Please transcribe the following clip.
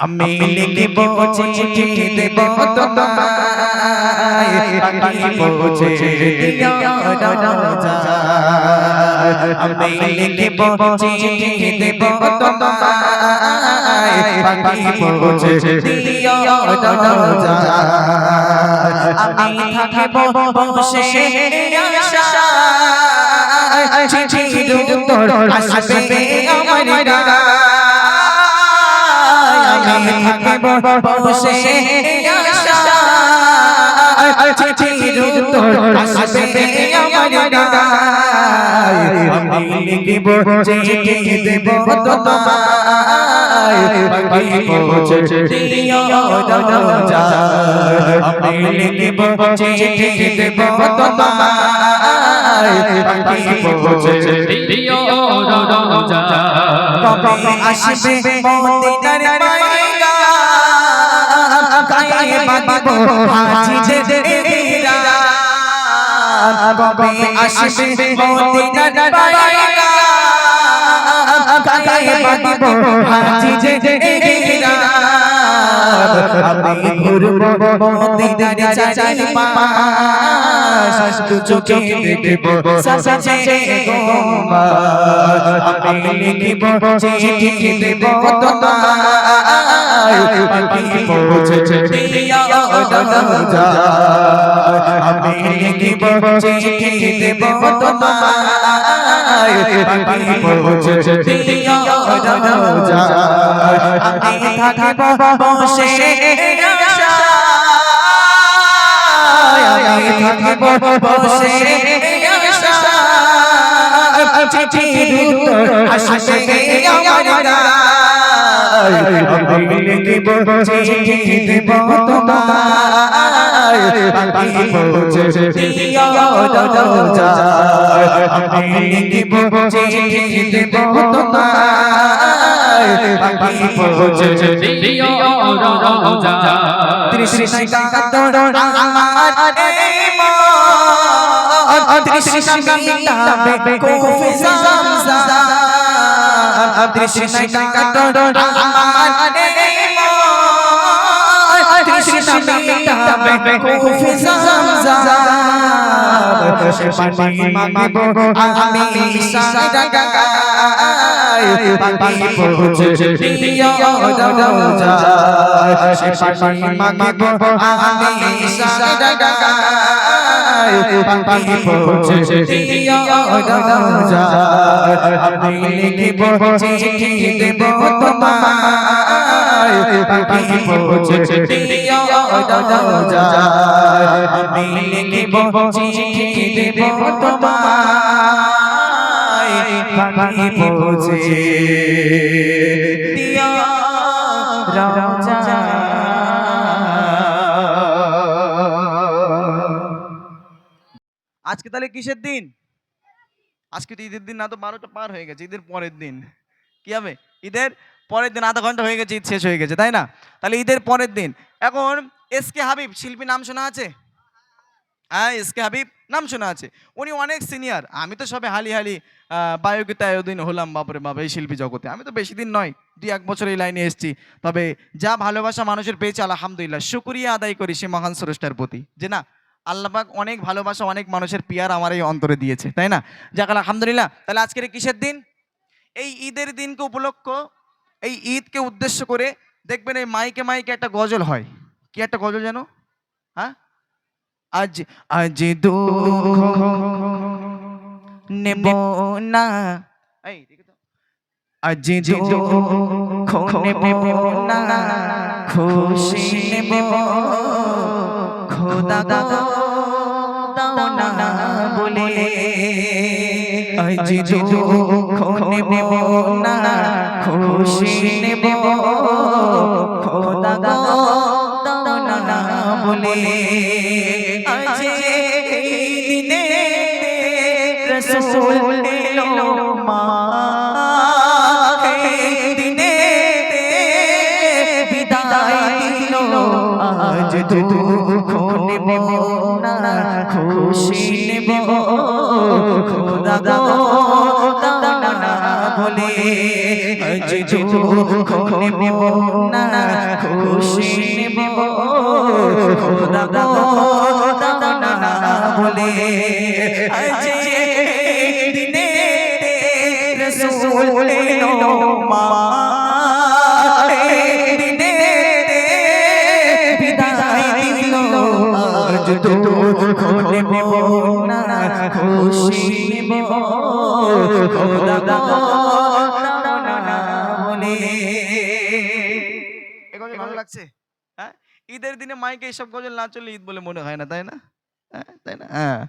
আমি লিখিব চিঠি দেব তোমায়। পাখি পৌঁছে দিও রাজা। আমি লিখিব চিঠি দেব তোমায় দিও রাজা আমি থাকিব বসে আশায় চিঠির উত্তর আসবে আমার আমি থাকিব বসে আমি লিখিব চিঠি দেব আসবে গায়ে বাঁধবো হাজিদেরা কবে আসবে মদিনার আমি ঘুরবো মদিনার চারিপাশ দু চোখে দেখব সাজে গোমা আমি লিখিব চিঠি দেব তোমায় পাখি পৌঁছে দিও রাজা আমি লিখিব চিঠি দেব তোমায়। পাখি পৌঁছে দিও রাজা আমি থাকিব বসে আমি থাকিব বসে চিঠির উত্তর আসবে আমার আমি লিখিব চিঠি দেব তোমায় পাখি পৌঁছে দিও রাজা আমি লিখিব চিঠি দেব তোমায় পাখি পৌঁছে দিও রাজা তৃষ্ণা কাতর আমার মন তৃষ্ণা মিটাবে কোফে জামজাম তৃষ্ণা আমার তৃষ্ণা মিটাবে কোফে জামজাম সে পানি মাগব আমি সারা পাখি পৌঁছে দিও রাজা সে পানি মাগব আমি সারা পাখি পৌঁছে আমি লিখিব চিঠি দেব তোমায় পাখি পৌঁছে আমি লিখিব চিঠি দেব তোমায় পাখি পৌঁছে দিও রাজা আজকে তাহলে কিসের দিন? আজকে তো ঈদের দিন না, তো বারোটা পার হয়ে গেছে, ঈদের পরের দিন। কি হবে? ঈদের পরের দিন আধা ঘণ্টা হয়ে গেছে, ঈদ শেষ হয়ে গেছে, তাই না? তাহলে ঈদের পরের দিন। এখন এস কে হাবিব শিল্পী নাম শোনা আছে? হ্যাঁ এস কে হাবিব, নাম শোনা আছে। উনি অনেক সিনিয়র আমি তো সবে হালি হালি বায়োগীতা এতদিন হলাম, বাপরে বাবা এই শিল্পী জগতে। আমি তো বেশি দিন নয়, দুই এক বছর এই লাইনে এসেছি। তবে যা ভালোবাসা মানুষের পেয়েছে, আলহামদুলিল্লাহ, শুক্রিয়া আদায় করি সে মহান স্রষ্টার প্রতি। যে না আল্লাপাক অনেক ভালোবাসা, অনেক মানুষের পিয়ার আমার এই অন্তরে দিয়েছে, তাই না? যাক, আলহামদুলিল্লাহ। তাহলে আজকের কিসের দিন? এই ঈদের দিনকে উপলক্ষ, এই ঈদকে উদ্দেশ্য করে দেখবেন এই মাইকে মাইকে একটা গজল হয়। কি একটা গজল যেন? হ্যাঁ? আজ আজ না। খুশি খোদা দাও না বলে আজ দুঃখ নেব না খুশি নেব খোদা দাও না বলে আজ দিনে রসুল এলো মা দুঃখ নেব না খুশি নেব খোদা না বলে আজ দুঃখ নেব না খুশি নেব খোদা না বলে আজ দিনে রসুল মা হ্যাঁ ঈদের দিনে মাইকে এইসব গজল না চললে ঈদ বলে মনে হয় না তাই না তাই না হ্যাঁ